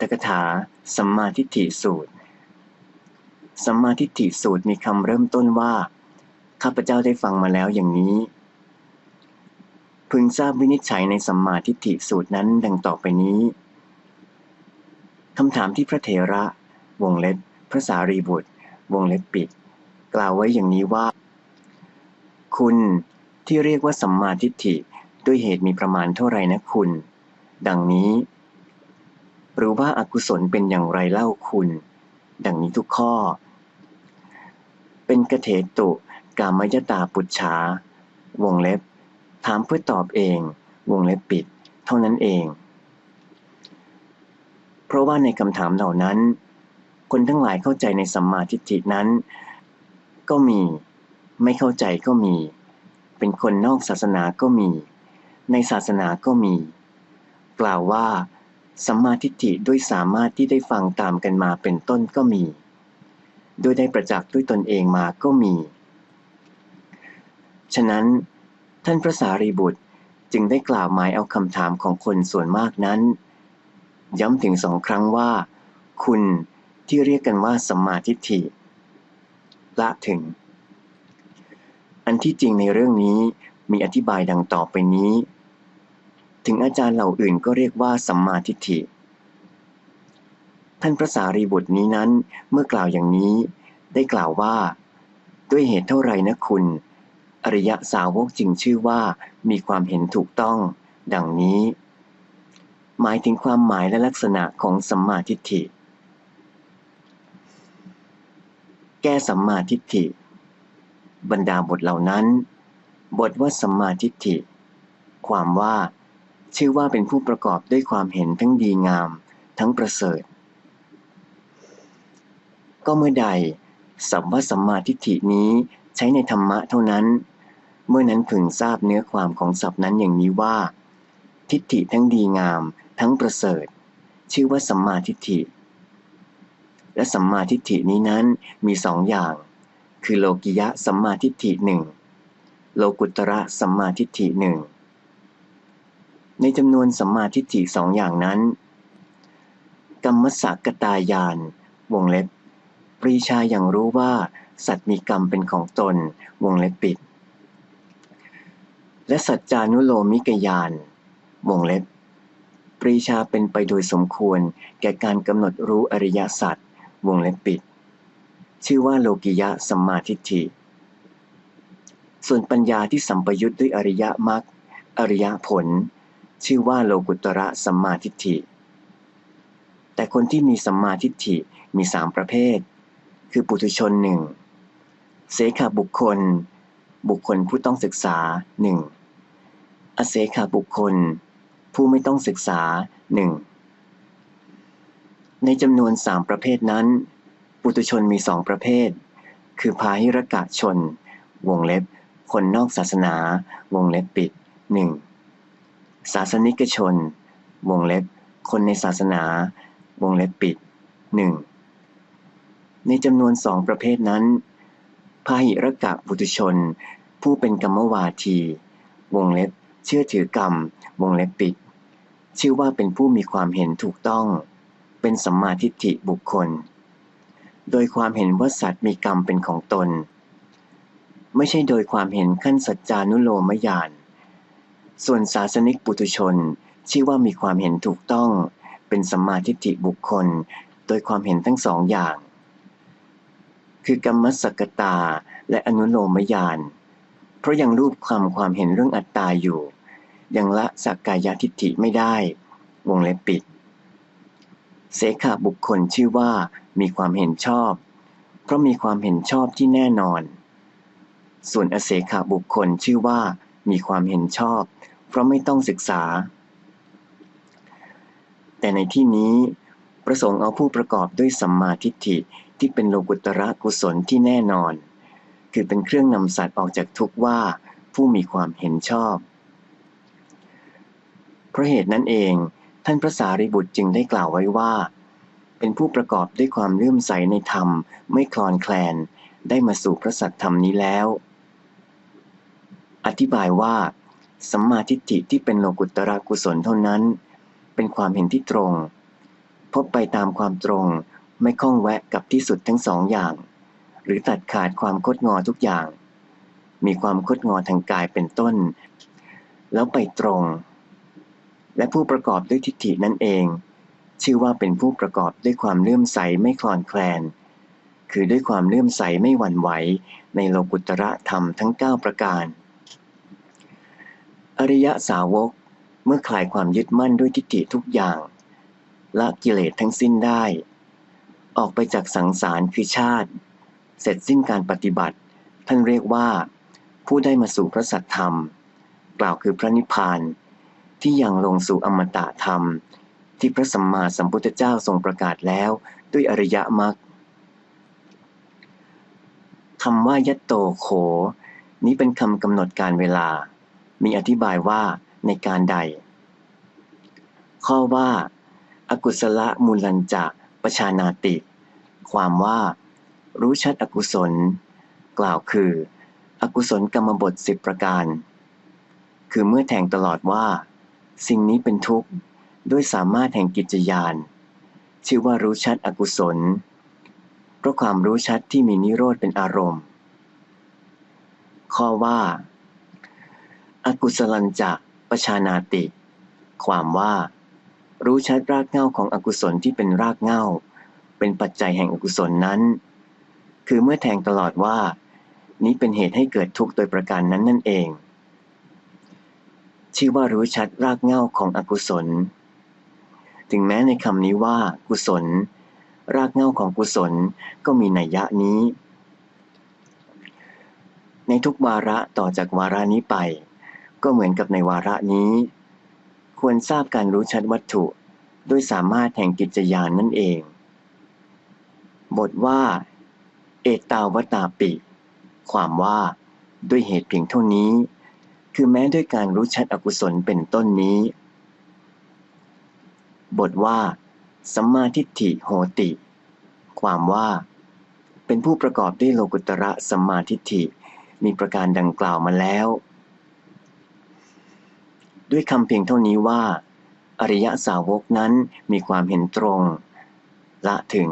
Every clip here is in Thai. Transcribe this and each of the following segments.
ตถกถา สัมมาทิฏฐิสูตร สัมมาทิฏฐิสูตรมีคำเริ่มต้นว่า ข้าพเจ้าได้ฟังมาแล้วอย่างนี้ พึงทราบวินิจฉัยในสัมมาทิฏฐิสูตรนั้นดังต่อไปนี้คำถามที่พระเถระ วงเล็บ พระสารีบุตร วงเล็บปิด กล่าวไว้อย่างนี้ว่า คุณที่เรียกว่าสัมมาทิฏฐิด้วยเหตุมีประมาณเท่าไรนะคุณ ดังนี้ หรือว่าอากุศลเป็นอย่างไรเล่าคุณ ดังนี้ทุกข้อ เป็นกเถตุกามยตาปุจฉาวงเล็บ ถามเพื่อตอบเอง วงเล็บปิด เท่านั้นเอง เพราะว่าในคำถามเหล่านั้น คนทั้งหลายเข้าใจในสัมมาทิฏฐินั้น ก็มี ไม่เข้าใจก็มี เป็นคนนอกศาสนาก็มี ในศาสนาก็มี กล่าวว่า สัมมาทิฏฐิด้วยสามารถที่ได้ฟังตามกันมาเป็นต้นก็มีโดยได้ประจักษ์ด้วยตนเองมาก็มี ฉะนั้น ท่านพระสารีบุตรจึงได้กล่าวหมายเอาคำถามของคนส่วนมากนั้น ย้ำถึงสองครั้งว่า คุณที่เรียกกันว่าสัมมาทิฏฐิละถึง อันที่จริงในเรื่องนี้มีอธิบายดังต่อไปนี้ ถึงอาจารย์เหล่าอื่นก็เรียกว่าสัมมาทิฏฐิ ท่านพระสารีบุตรนี้นั้นเมื่อกล่าวอย่างนี้ ได้กล่าวว่า ด้วยเหตุเท่าไรนะคุณ อริยสาวกจึงชื่อว่ามีความเห็นถูกต้อง ดังนี้ หมายถึงความหมายและลักษณะของสัมมาทิฏฐิ แก้สัมมาทิฏฐิ บรรดาบทเหล่านั้น บทว่าสัมมาทิฏฐิความว่า ชื่อว่าเป็นผู้ประกอบด้วยความเห็นทั้งดีงาม ทั้งประเสริฐ ก็เมื่อใดสัมว่าสัมมาทิฏฐินี้ใช้ในธรรมะเท่านั้น เมื่อนั้นพึงทราบเนื้อความของศัพท์นั้นอย่างนี้ว่า ทิฏฐิทั้งดีงาม ทั้งประเสริฐ ชื่อว่าสัมมาทิฏฐิ และสัมมาทิฏฐินี้นั้นมีสองอย่าง คือโลกิยะสัมมาทิฏฐิหนึ่งโลกุตระสัมมาทิฏฐิหนึ่ง ในจำนวนสัมมาทิฏฐิสองอย่างนั้น กรรมสักตายาน วงเล็บ ปรีชาอย่างรู้ว่า สัตว์มีกรรมเป็นของตน วงเล็บปิด และสัจจานุโลมิกยาน วงเล็บ ปรีชาเป็นไปโดยสมควร แก่การกำหนดรู้อริยสัจวงเล็บปิด ชื่อว่าโลกิยะสัมมาทิฏฐิ ส่วนปัญญาที่สัมปยุทธ์ด้วยอริยมรรคอริยผล ชื่อว่าโลกุตระสัมมาทิฏฐิ แต่คนที่มีสัมมาทิฏฐิมีสามประเภท คือปุถุชนหนึ่งเสขาบุคคล บุคคลผู้ต้องศึกษาหนึ่งอเสขาบุคคล ผู้ไม่ต้องศึกษาหนึ่งในจำนวนสามประเภทนั้น ปุถุชนมีสองประเภท คือพาหิรกะชน วงเล็บ คนนอกศาสนา วงเล็บปิดหนึ่ง ศาสนิกชน วงเล็บ คนในศาสนา วงเล็บปิดหนึ่งในจำนวนสองประเภทนั้น พาหิรกะบุตุชน ผู้เป็นกรรมวาที วงเล็บ เชื่อถือกรรม วงเล็บปิด ชื่อว่าเป็นผู้มีความเห็นถูกต้อง เป็นสัมมาทิฏฐิบุคคล โดยความเห็นว่าสัตว์มีกรรมเป็นของตน ไม่ใช่โดยความเห็นขั้นสัจจานุโลมยาน ส่วนศาสนิกปุถุชนชื่อว่ามีความเห็นถูกต้อง เป็นสัมมาทิฏฐิบุคคล โดยความเห็นทั้งสองอย่าง คือกรรมสกตาและอนุโลมยาน เพราะยังรูปความความเห็นเรื่องอัตตาอยู่ ยังละสักกายทิฏฐิไม่ได้ วงเล็บปิด เสขาบุคคลชื่อว่ามีความเห็นชอบ เพราะมีความเห็นชอบที่แน่นอน ส่วนอเสขาบุคคลชื่อว่ามีความเห็นชอบเเพราะไม่ต้องศึกษา แต่ในที่นี้ ประสงค์เอาผู้ประกอบด้วยสัมมาทิฏฐิที่เป็นโลกุตระกุศลที่แน่นอน คือเป็นเครื่องนำสัตว์ออกจากทุกว่าผู้มีความเห็นชอบ เพราะเหตุนั้นเอง ท่านพระสารีบุตรจึงได้กล่าวไว้ว่า เป็นผู้ประกอบด้วยความเลื่อมใสในธรรมไม่คลอนแคลนได้มาสู่พระสัตธรรมนี้แล้ว อธิบายว่า สัมมาทิฏฐิที่เป็นโลกุตระกุศลเท่านั้น เป็นความเห็นที่ตรง พบไปตามความตรงไม่ข้องแวะกับที่สุดทั้งสองอย่าง หรือตัดขาดความคดงอทุกอย่าง มีความคดงอทางกายเป็นต้น แล้วไปตรง และผู้ประกอบด้วยทิฏฐินั่นเอง ชื่อว่าเป็นผู้ประกอบด้วยความเลื่อมใสไม่คลอนแคลน คือด้วยความเลื่อมใสไม่หวั่นไหวในโลกุตระธรรมทั้ง 9 ประการ อริยะสาวกเมื่อคลายความยึดมั่นด้วยทิฏฐิทุกอย่าง ละกิเลสทั้งสิ้นได้ ออกไปจากสังสารคือชาติ เสร็จสิ้นการปฏิบัติ ท่านเรียกว่า ผู้ได้มาสู่พระสัทธรรม กล่าวคือพระนิพพาน ที่ยังลงสู่อมตะธรรม ที่พระสัมมาสัมพุทธเจ้าทรงประกาศแล้วด้วยอริยมรรคคำว่ายัตโตโข นี้เป็นคำกำหนดการเวลา มีอธิบายว่าในการใด ข้อว่าอากุศลมูลัญจะประชานาติ ความว่า รู้ชัดอกุศล กล่าวคือ อกุศลกรรมบทสิบประการ คือเมื่อแทงตลอดว่า สิ่งนี้เป็นทุกข์ด้วยสามารถแห่งกิจยาน ชื่อว่ารู้ชัดอกุศล เพราะความรู้ชัดที่มีนิโรธเป็นอารมณ์ ข้อว่า อกุศลัญจะประชานาติ ความว่า รู้ชัดรากเหง้าของอกุศลที่เป็นรากเหง้า เป็นปัจจัยแห่งอกุศลนั้น คือเมื่อแทงตลอดว่า นี้เป็นเหตุให้เกิดทุกข์โดยประการนั้นนั่นเอง ชื่อว่ารู้ชัดรากเหง้าของอกุศล ถึงแม้ในคำนี้ว่า กุศล รากเหง้าของกุศลก็มีนัยยะนี้ในทุกวาระต่อจากวาระนี้ไป ก็เหมือนกับในวาระนี้ ควรทราบการรู้ชัดวัตถุด้วยสามารถแห่งกิจยานนั่นเอง บทว่า เอตาวตาปิ ความว่าด้วยเหตุเพียงเท่านี้ คือแม้ด้วยการรู้ชัดอกุศลเป็นต้นนี้ บทว่า สัมมาทิฏฐิโหติ ความว่า เป็นผู้ประกอบด้วยโลกุตระสัมมาทิฏฐิมีประการดังกล่าวมาแล้ว ด้วยคำเพียงเท่านี้ว่า อริยสาวกนั้นมีความเห็นตรง ละถึง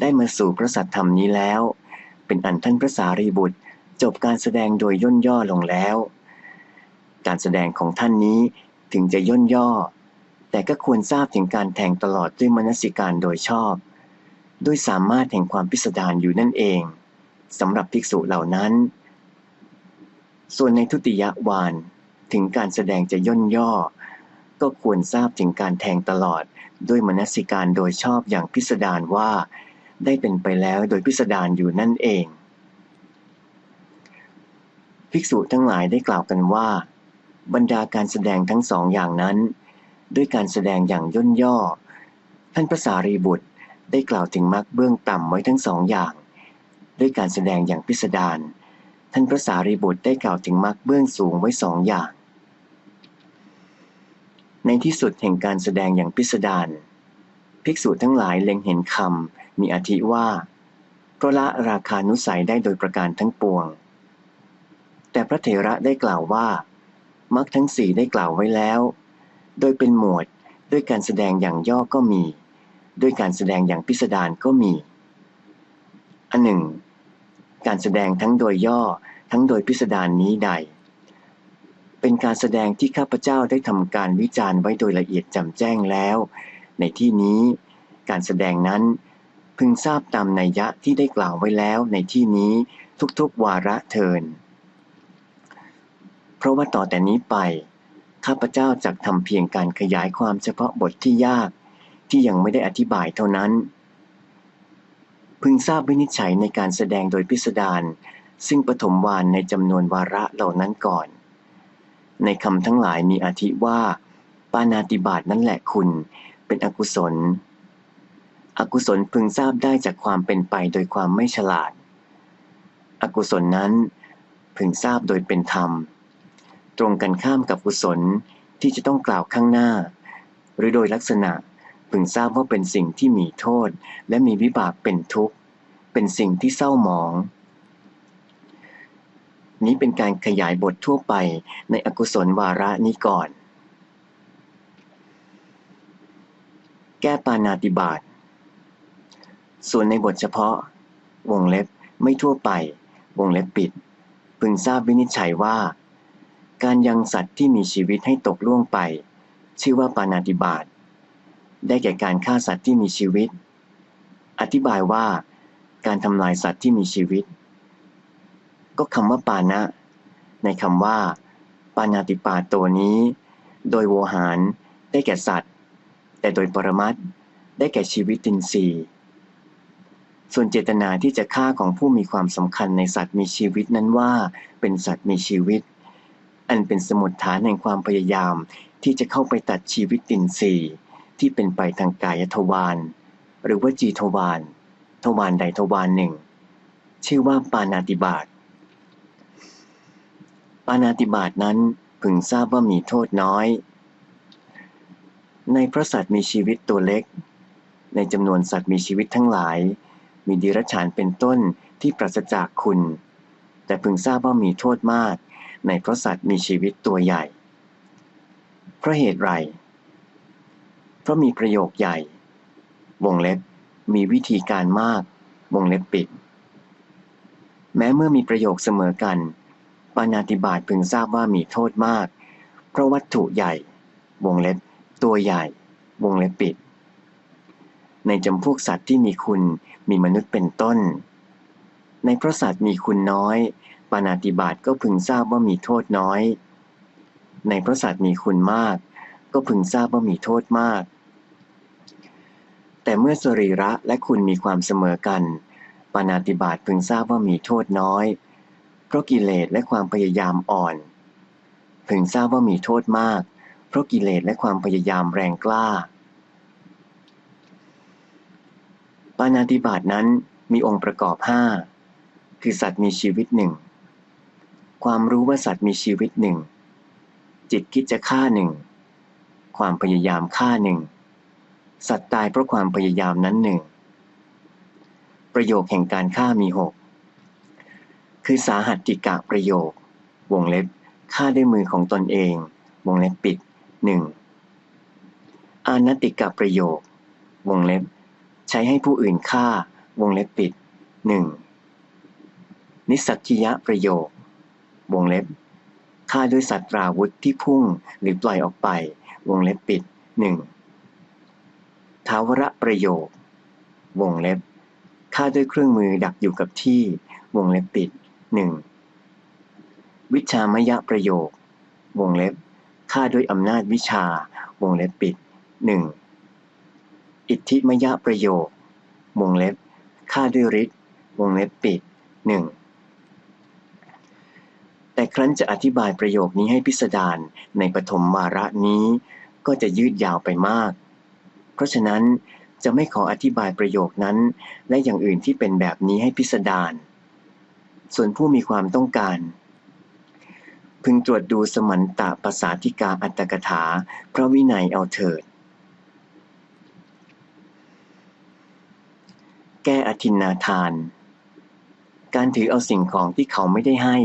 ได้มาสู่พระสัทธรรมนี้แล้ว เป็นอันท่านพระสารีบุตรจบการแสดงโดยย่นย่อลงแล้ว การแสดงของท่านนี้ถึงจะย่นย่อ แต่ก็ควรทราบถึงการแทงตลอดด้วยมนสิการโดยชอบ ด้วยสามารถแห่งความพิสดารอยู่นั่นเองสำหรับภิกษุเหล่านั้น ส่วนในทุติยวาน ถึงการแสดงจะย่นย่อ ก็ควรทราบถึงการแทงตลอด ด้วยมนสิการโดยชอบอย่างพิสดารว่า ได้เป็นไปแล้วโดยพิสดารอยู่นั่นเอง ภิกษุทั้งหลายได้กล่าวกันว่า บรรดาการแสดงทั้งสองอย่างนั้น ด้วยการแสดงอย่างย่นย่อ ท่านพระสารีบุตรได้กล่าวถึงมรรคเบื้องต่ำไว้ทั้งสองอย่าง ด้วยการแสดงอย่างพิสดาร ท่านพระสารีบุตรได้กล่าวถึงมรรคเบื้องสูงไว้สองอย่าง ในที่สุดแห่งการแสดงอย่างพิสดารภิกษุทั้งหลายเล็งเห็นคำมีอธิว่าเพราะละราคานุสัยได้โดยประการทั้งปวง แต่พระเถระได้กล่าวว่ามรรคทั้งสี่ได้กล่าวไว้แล้ว โดยเป็นหมวดด้วยการแสดงอย่างย่อก็มี ด้วยการแสดงอย่างพิสดารก็มี อันหนึ่ง การแสดงทั้งโดยย่อทั้งโดยพิสดารนนี้ใด เป็นการแสดงที่ข้าพเจ้าได้ทำการวิจารณ์ไว้โดยละเอียดจำแจ้งแล้ว ในที่นี้ การแสดงนั้นพึงทราบตามนัยยะที่ได้กล่าวไว้แล้วในที่นี้ทุกๆวาระเทิน เพราะว่าต่อแต่นี้ไป ข้าพเจ้าจักทำเพียงการขยายความเฉพาะบทที่ยาก ที่ยังไม่ได้อธิบายเท่านั้น พึงทราบวินิจฉัยในการแสดงโดยพิสดารซึ่งปฐมวานในจำนวนวาระเหล่านั้นก่อน ในคำทั้งหลายมีอธิว่า ปานาติบาตนั่นแหละคุณ เป็นอกุศล อกุศลพึงทราบได้จากความเป็นไปโดยความไม่ฉลาด อกุศลนั้น พึงทราบโดยเป็นธรรม ตรงกันข้ามกับกุศลที่จะต้องกล่าวข้างหน้า หรือโดยลักษณะ พึงทราบว่าเป็นสิ่งที่มีโทษ และมีวิบากเป็นทุกข์ เป็นสิ่งที่เศร้าหมอง นี้เป็นการขยายบททั่วไปในอกุศลวาระนี้ก่อน แก้ปานาติบาตส่วนในบทเฉพาะ วงเล็บไม่ทั่วไป วงเล็บปิด พึงทราบวินิจฉัยว่า การยังสัตว์ที่มีชีวิตให้ตกล่วงไป ชื่อว่าปานาติบาต ได้แก่การฆ่าสัตว์ที่มีชีวิต อธิบายว่าการทำลายสัตว์ที่มีชีวิต ก็คำว่าปานะ ในคำว่า ปานาติปาตัวนี้ โดยโวหารได้แก่สัตว์ แต่โดยปรมัตถ์ได้แก่ชีวิตตินทรีย์ส่วนเจตนาที่จะฆ่าของผู้มีความสำคัญในสัตว์มีชีวิตนั้นว่า เป็นสัตว์มีชีวิต อันเป็นสมุดฐานแห่งความพยายามที่จะเข้าไปตัดชีวิตตินทรีย์ ที่เป็นไปทางกายทวารหรือว่าจีทวารทวารใดทวารหนึ่ง ชื่อว่าปานาติบาตปานาติบาตนั้นพึงทราบว่ามีโทษน้อย ในพระสัตว์มีชีวิตตัวเล็ก ในจำนวนสัตว์มีชีวิตทั้งหลาย มีดิรัจฉานเป็นต้นที่ปราศจากคุณ แต่พึงทราบว่ามีโทษมาก ในพระสัตว์มีชีวิตตัวใหญ่ เพราะเหตุไร เพราะมีประโยคใหญ่ วงเล็บ มีวิธีการมาก วงเล็บปิด แม้เมื่อมีประโยคเสมอกัน ปานาติบาตพึงทราบว่ามีโทษมาก เพราะวัตถุใหญ่ วงเล็บ ตัวใหญ่ วงเล็บปิด ในจำพวกสัตว์ที่มีคุณมีมนุษย์เป็นต้น ในพระสัตว์มีคุณน้อย ปานาติบาตก็พึงทราบว่ามีโทษน้อย ในพระสัตว์มีคุณมาก ก็พึงทราบว่ามีโทษมาก แต่เมื่อสรีระและคุณมีความเสมอกัน ปานาติบาตพึงทราบว่ามีโทษน้อย เพราะกิเลสและความพยายามอ่อน พึงทราบว่ามีโทษมาก เพราะกิเลสและความพยายามแรงกล้า ปานาติบาตนั้นมีองค์ประกอบห้าคือสัตว์มีชีวิตหนึ่ง ความรู้ว่าสัตว์มีชีวิตหนึ่ง จิตคิดจะฆ่าหนึ่ง ความพยายามฆ่าหนึ่ง สัตว์ตายเพราะความพยายามนั้นหนึ่ง ประโยคแห่งการฆ่ามีหก คือสาหัตติกะประโยค วงเล็บฆ่าด้วยมือของตนเอง วงเล็บปิดหนึ่งอานติกะประโยค วงเล็บ ใช้ให้ผู้อื่นฆ่า วงเล็บปิดหนึ่งนิสักิยะประโยค วงเล็บฆ่าด้วยสัตว์ราวุธที่พุ่งหรือปล่อยออกไป วงเล็บปิดหนึ่ง ทาวระประโยค วงเล็บฆ่าด้วยเครื่องมือดักอยู่กับที่ วงเล็บปิดหนึ่งวิชามยะประโยค วงเล็บฆ่าด้วยอำนาจวิชา วงเล็บปิดหนึ่งอิทธิมยะประโยค วงเล็บฆ่าด้วยฤทธิ์ วงเล็บปิดหนึ่งแต่ครั้นจะอธิบายประโยคนี้ให้พิสดารในปฐมวาระนี้ ก็จะยืดยาวไปมาก เพราะฉะนั้นจะไม่ขออธิบายประโยคนั้น และอย่างอื่นที่เป็นแบบนี้ให้พิสดาร ส่วนผู้มีความต้องการ พึงตรวจดูสมันตะภาษาธิกาอัตตกถา พระวินัยเอาเถิด แก้อธินนาทาน การถือเอาสิ่งของที่เขาไม่ได้ให้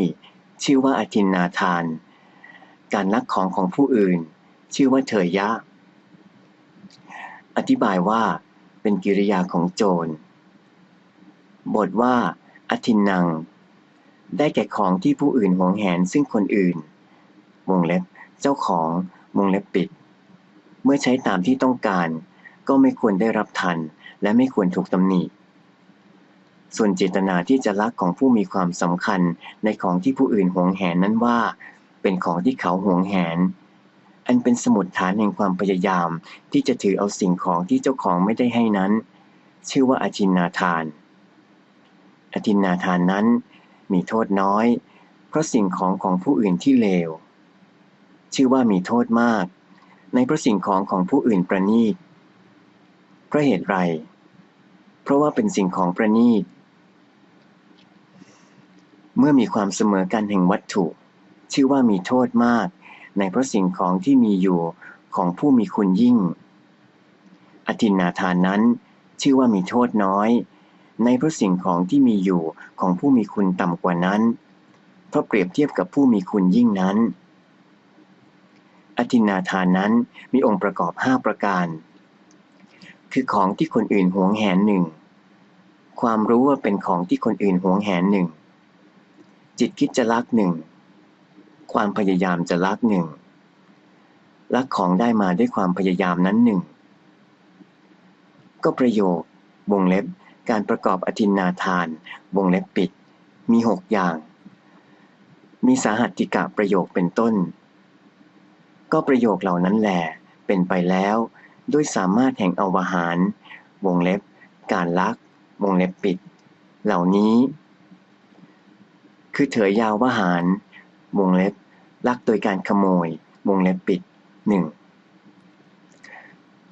ชื่อว่าอธินนาทาน การลักของของผู้อื่น ชื่อว่าเถยยะ อธิบายว่าเป็นกิริยาของโจร บทว่า อธินนัง ได้แก่ของที่ผู้อื่นหวงแหนซึ่งคนอื่น วงเล็บ เจ้าของวงเล็บปิด เมื่อใช้ตามที่ต้องการ ก็ไม่ควรได้รับทัน และไม่ควรถูกตำหนิ ส่วนเจตนาที่จะลักของผู้มีความสำคัญในของที่ผู้อื่นหวงแหนนั้นว่า เป็นของที่เขาหวงแหน อันเป็นสมุดฐานแห่งความพยายาม ที่จะถือเอาสิ่งของที่เจ้าของไม่ได้ให้นั้น ชื่อว่าอาทินนาทาน อาทินนาทานนั้นมีโทษน้อย เพราะสิ่งของของผู้อื่นที่เลว ชื่อว่ามีโทษมาก ในเพราะสิ่งของของผู้อื่นประณีตเพราะเหตุไร เพราะว่าเป็นสิ่งของประณีต เมื่อมีความเสมอกันแห่งวัตถุ ชื่อว่ามีโทษมาก ในพระสิ่งของที่มีอยู่ของผู้มีคุณยิ่งอทินนาทานนั้น ชื่อว่ามีโทษน้อย ในพระสิ่งของที่มีอยู่ของผู้มีคุณต่ำกว่านั้น เพราะเปรียบเทียบกับผู้มีคุณยิ่งนั้นอทินนาทานนั้นมีองค์ประกอบห้าประการ คือของที่คนอื่นหวงแหนหนึ่ง ความรู้ว่าเป็นของที่คนอื่นหวงแหนหนึ่งจิตคิดจะลักหนึ่ง ความพยายามจะลักหนึ่งลักของได้มาด้วยความพยายามนั้นหนึ่ง ก็ประโยควงเล็บการประกอบอธินนาทาน วงเล็บปิด มีหกอย่าง มีสาหัตติกะประโยคเป็นต้น ก็ประโยคเหล่านั้นแหละเป็นไปแล้วด้วยสามารถแห่งอวหาร วงเล็บ การลัก วงเล็บปิด เหล่านี้ คือเถยยาววหาร วงเล็บ ลักโดยการขโมย วงเล็บปิดหนึ่ง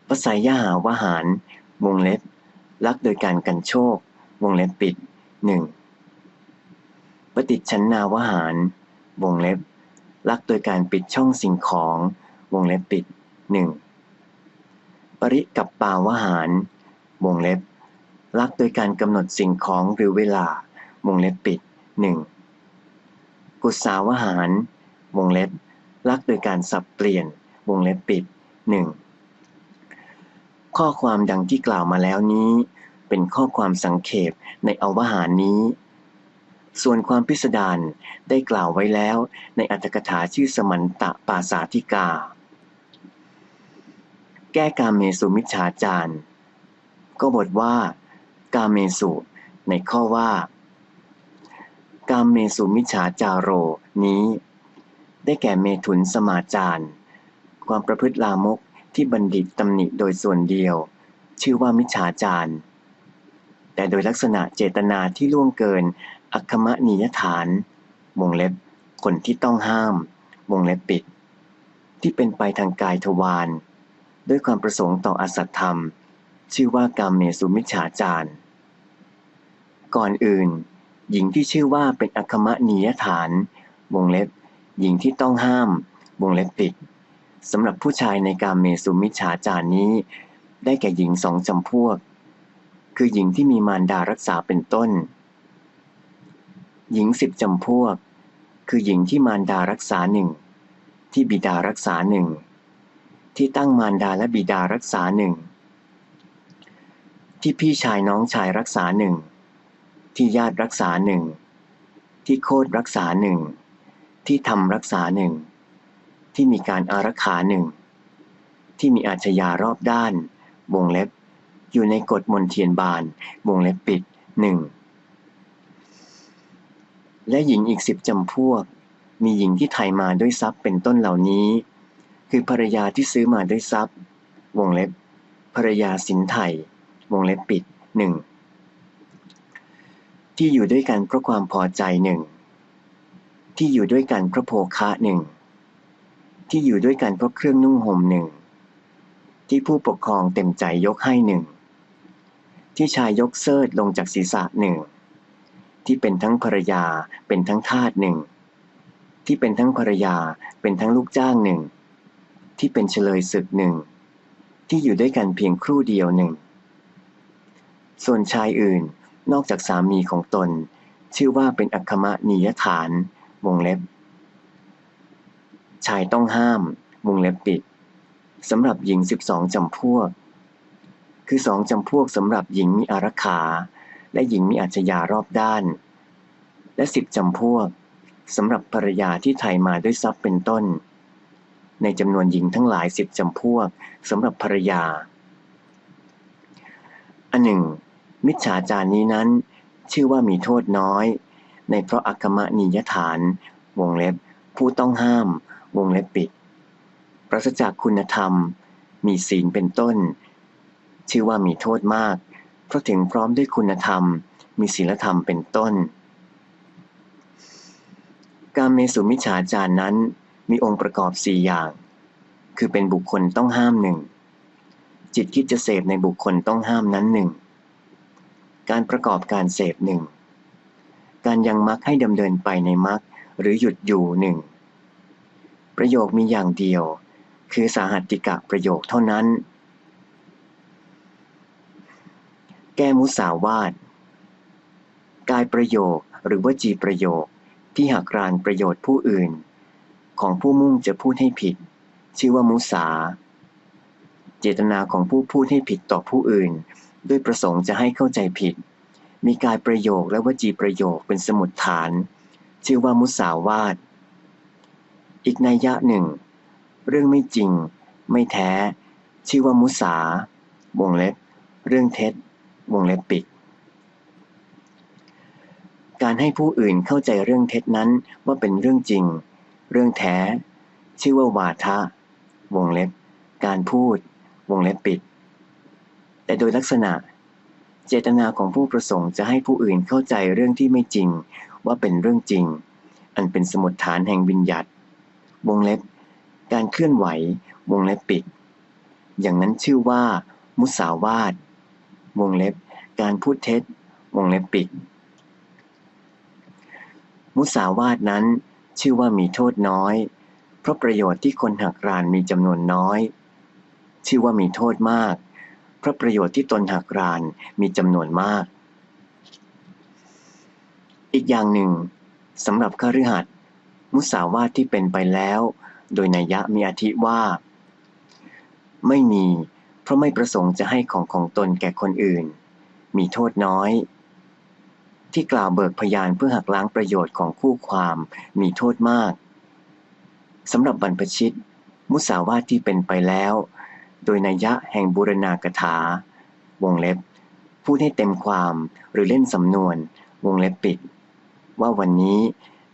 ปสัยยหาวหาร วงเล็บ ลักโดยการกันโชค วงเล็บปิดหนึ่งปฏิชันนาวหาร วงเล็บ ลักโดยการปิดช่องสิ่งของ วงเล็บปิดหนึ่งปริกับปาวหาร วงเล็บ ลักโดยการกำหนดสิ่งของหรือเวลา วงเล็บปิดหนึ่ง กุศาวหาร วงเล็บลักโดยการสับเปลี่ยน วงเล็บปิดหนึ่งข้อความดังที่กล่าวมาแล้วนี้ เป็นข้อความสังเขปในอวหารนี้ ส่วนความพิสดารได้กล่าวไว้แล้วในอัตถกถาชื่อสมันตะปาสาธิกา แก้กาเมสุมิจฉาจารก็บทว่า กาเมสุ ในข้อว่า กาเมสุมิจฉาจารโรนี้ ได้แก่เมถุนสมาจารความประพฤติลามกที่บัณฑิตตำหนิโดยส่วนเดียว ชื่อว่ามิจฉาจารแต่โดยลักษณะเจตนาที่ล่วงเกิน อัคคมนิยฐานวงเล็บคนที่ต้องห้ามวงเล็บปิด ที่เป็นไปทางกายทวารด้วยความประสงค์ต่ออสัตธรรม ชื่อว่ากามเมสุมิจฉาจารก่อนอื่น หญิงที่ชื่อว่าเป็นอัคมะนียฐาน วงเล็บ หญิงที่ต้องห้าม วงเล็บปิดสำหรับผู้ชายในกามเมสุมิฉาจารนี้ ได้แก่หญิงสองจำพวก คือหญิงที่มีมารดารักษาเป็นต้น หญิงสิบจำพวก คือหญิงที่มารดารักษาหนึ่งที่บิดารักษาหนึ่งที่ตั้งมารดาและบิดารักษาหนึ่งที่พี่ชายน้องชายรักษาหนึ่ง ที่ญาติรักษาหนึ่ง ที่โคตรรักษาหนึ่ง ที่ทำรักษาหนึ่ง ที่มีการอารักขาหนึ่ง ที่มีอาชญารอบด้าน วงเล็บ อยู่ในกฎมนเทียนบาน วงเล็บปิดหนึ่ง และหญิงอีกสิบจำพวก มีหญิงที่ไทยมาด้วยทรัพย์เป็นต้นเหล่านี้ คือภรรยาที่ซื้อมาด้วยทรัพย์ วงเล็บ ภรรยาสินไทยวงเล็บปิดหนึ่ง ที่อยู่ด้วยกันเพราะความพอใจหนึ่ง ที่อยู่ด้วยกันเพราะโภคะหนึ่ง ที่อยู่ด้วยกันเพราะเครื่องนุ่งห่มหนึ่ง ที่ผู้ปกครองเต็มใจยกให้หนึ่ง ที่ชายยกเซิร์ลงจากศีรษะหนึ่ง ที่เป็นทั้งภรรยาเป็นทั้งทาสหนึ่ง ที่เป็นทั้งภรรยาเป็นทั้งลูกจ้างหนึ่ง ที่เป็นเฉลยศึกหนึ่ง ที่อยู่ด้วยกันเพียงครู่เดียวหนึ่ง ส่วนชายอื่น นอกจากสามีของตน ชื่อว่าเป็นอัคคมนียฐาน วงเล็บ ชายต้องห้าม วงเล็บปิดสำหรับหญิงสิบองจำพวก คือสองจำพวกสำหรับหญิงมีอารักขา และหญิงมีอาชญารอบด้าน และสิบจำพวกสำหรับภรรยาที่ไทยมาด้วยทรัพย์เป็นต้น ในจำนวนหญิงทั้งหลายสิบจำพวกสำหรับภรรยา อันหนึ่ง มิจฉาจารนี้นั้น ชื่อว่ามีโทษน้อย ในเพราะอักมะนิยฐาน วงเล็บ ผู้ต้องห้าม วงเล็บปิด ปราศจากคุณธรรม มีศีลเป็นต้น ชื่อว่ามีโทษมาก เพราะถึงพร้อมด้วยคุณธรรม มีศีลธรรมเป็นต้น การเมสุมิจฉาจารนั้น มีองค์ประกอบสี่อย่าง คือเป็นบุคคลต้องห้ามหนึ่งจิตคิดจะเสพในบุคคลต้องห้ามนั้นหนึ่ง การประกอบการเสพหนึ่งการยังมักให้ดำเนินไปในมักหรือหยุดอยู่หนึ่งประโยคมีอย่างเดียว คือสาหัติกะประโยคเท่านั้น แก้มุสาวาทกายประโยคหรือวจีประโยคที่หักรานประโยชน์ผู้อื่น ของผู้มุ่งจะพูดให้ผิด ชื่อว่ามุสา เจตนาของผู้พูดให้ผิดต่อผู้อื่น ด้วยประสงค์จะให้เข้าใจผิด มีกายประโยคและวจีประโยคเป็นสมุดฐาน ชื่อว่ามุสาวาท อีกนัยยะหนึ่ง เรื่องไม่จริง ไม่แท้ ชื่อว่ามุสาวงเล็บ เรื่องเท็จ วงเล็บปิด การให้ผู้อื่นเข้าใจเรื่องเท็จนั้นว่าเป็นเรื่องจริง เรื่องแท้ ชื่อว่าวาทะ วงเล็บ การพูด วงเล็บปิด แต่โดยลักษณะ เจตนาของผู้ประสงค์จะให้ผู้อื่นเข้าใจเรื่องที่ไม่จริง ว่าเป็นเรื่องจริง อันเป็นสมุดฐานแห่งวิญญัติวงเล็บ การเคลื่อนไหว วงเล็บปิด อย่างนั้นชื่อว่า มุสาวาทวงเล็บ การพูดเท็จ วงเล็บปิด มุสาวาทนั้นชื่อว่ามีโทษน้อย เพราะประโยชน์ที่คนหักรานมีจำนวนน้อย ชื่อว่ามีโทษมาก ราะประโยชน์ที่ตนหักรานมีจำนวนมาก อีกอย่างหนึ่งสำหรับคฤหัสถ์มุสาวาทที่เป็นไปแล้ว โดยนัยยะมีอาทิว่า ไม่มี เพราะไม่ประสงค์จะให้ของของตนแก่คนอื่น มีโทษน้อย ที่กล่าวเบิกพยานเพื่อหักล้างประโยชน์ของคู่ความมีโทษมากสำหรับบรรพชิต มุสาวาทที่เป็นไปแล้ว โดยนัยยะแห่งบูรณากถา วงเล็บ พูดให้เต็มความหรือเล่นสำนวน วงเล็บปิด ว่าวันนี้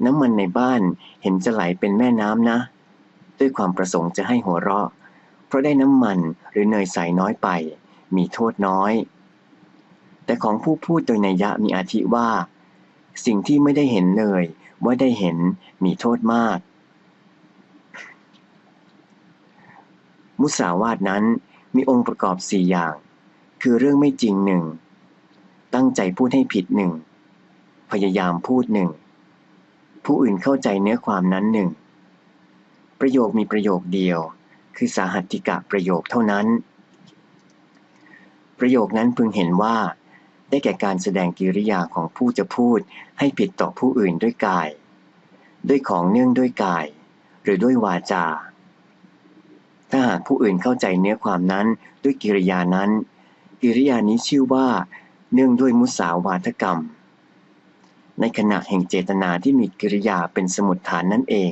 น้ำมันในบ้านเห็นจะไหลเป็นแม่น้ำนะ ด้วยความประสงค์จะให้หัวเราะ เพราะได้น้ำมันหรือเนยใสน้อยไป มีโทษน้อย แต่ของผู้พูดโดยนัยยะมีอาทิว่า สิ่งที่ไม่ได้เห็นเลยว่าได้เห็นมีโทษมาก มุสาวาทนั้นมีองค์ประกอบสี่อย่าง คือเรื่องไม่จริงหนึ่ง ตั้งใจพูดให้ผิดหนึ่ง พยายามพูดหนึ่ง ผู้อื่นเข้าใจเนื้อความนั้นหนึ่ง ประโยคมีประโยคเดียว คือสาหัติกะประโยคเท่านั้น ประโยคนั้นพึงเห็นว่า ได้แก่การแสดงกิริยาของผู้จะพูดให้ผิดต่อผู้อื่นด้วยกาย ด้วยของเนื่องด้วยกาย หรือด้วยวาจา ถ้าหากผู้อื่นเข้าใจเนื้อความนั้นด้วยกิริยานั้น กิริยานี้ชื่อว่า เนื่องด้วยมุสาวาทกรรม ในขณะแห่งเจตนาที่มีกิริยาเป็นสมุดฐานนั่นเอง